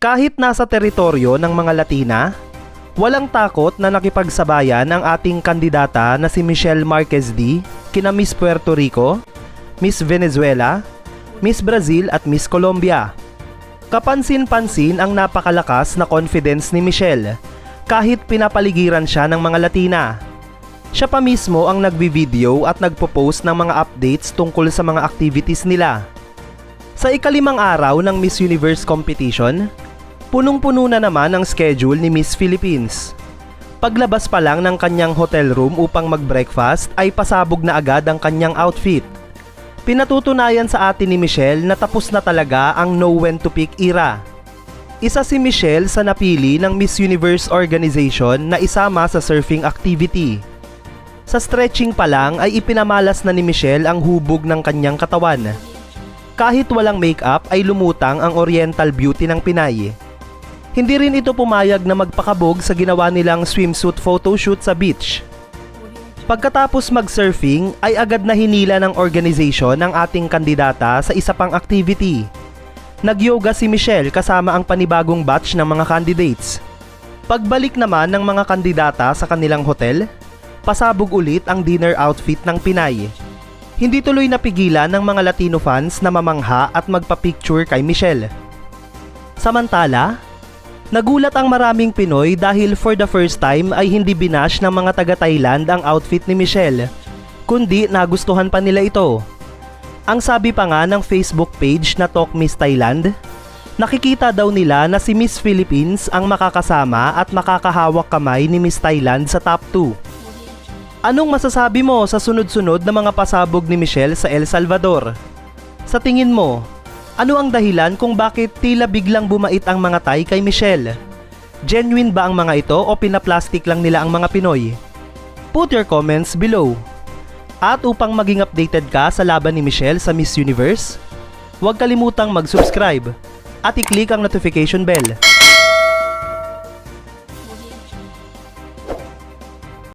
Kahit nasa teritoryo ng mga Latina, walang takot na nakipagsabayan ang ating kandidata na si Michelle Marquez D kina Miss Puerto Rico, Miss Venezuela, Miss Brazil at Miss Colombia. Kapansin-pansin ang napakalakas na confidence ni Michelle kahit pinapaligiran siya ng mga Latina. Siya pa mismo ang nagbi-video at nagpo-post ng mga updates tungkol sa mga activities nila. Sa ikalimang araw ng Miss Universe competition, punong-puno na naman ang schedule ni Miss Philippines. Paglabas pa lang ng kanyang hotel room upang mag-breakfast ay pasabog na agad ang kanyang outfit. Pinatutunayan sa atin ni Michelle na tapos na talaga ang know when to pick era. Isa si Michelle sa napili ng Miss Universe organization na isama sa surfing activity. Sa stretching pa lang ay ipinamalas na ni Michelle ang hubog ng kanyang katawan. Kahit walang makeup ay lumutang ang oriental beauty ng Pinay. Hindi rin ito pumayag na magpakabog sa ginawa nilang swimsuit photoshoot sa beach. Pagkatapos mag-surfing ay agad na hinila ng organization ng ating kandidata sa isa pang activity. Nag-yoga si Michelle kasama ang panibagong batch ng mga candidates. Pagbalik naman ng mga kandidata sa kanilang hotel, pasabog ulit ang dinner outfit ng Pinay. Hindi tuloy napigilan ng mga Latino fans na mamangha at magpa-picture kay Michelle. Samantala, nagulat ang maraming Pinoy dahil for the first time ay hindi binash ng mga taga-Thailand ang outfit ni Michelle, kundi nagustuhan pa nila ito. Ang sabi pa nga ng Facebook page na Talk Miss Thailand, nakikita daw nila na si Miss Philippines ang makakasama at makakahawak kamay ni Miss Thailand sa top 2. Anong masasabi mo sa sunod-sunod na mga pasabog ni Michelle sa El Salvador? Sa tingin mo, ano ang dahilan kung bakit tila biglang bumait ang mga Thai kay Michelle? Genuine ba ang mga ito o pinaplastic lang nila ang mga Pinoy? Put your comments below. At upang maging updated ka sa laban ni Michelle sa Miss Universe, huwag kalimutang mag-subscribe at i-click ang notification bell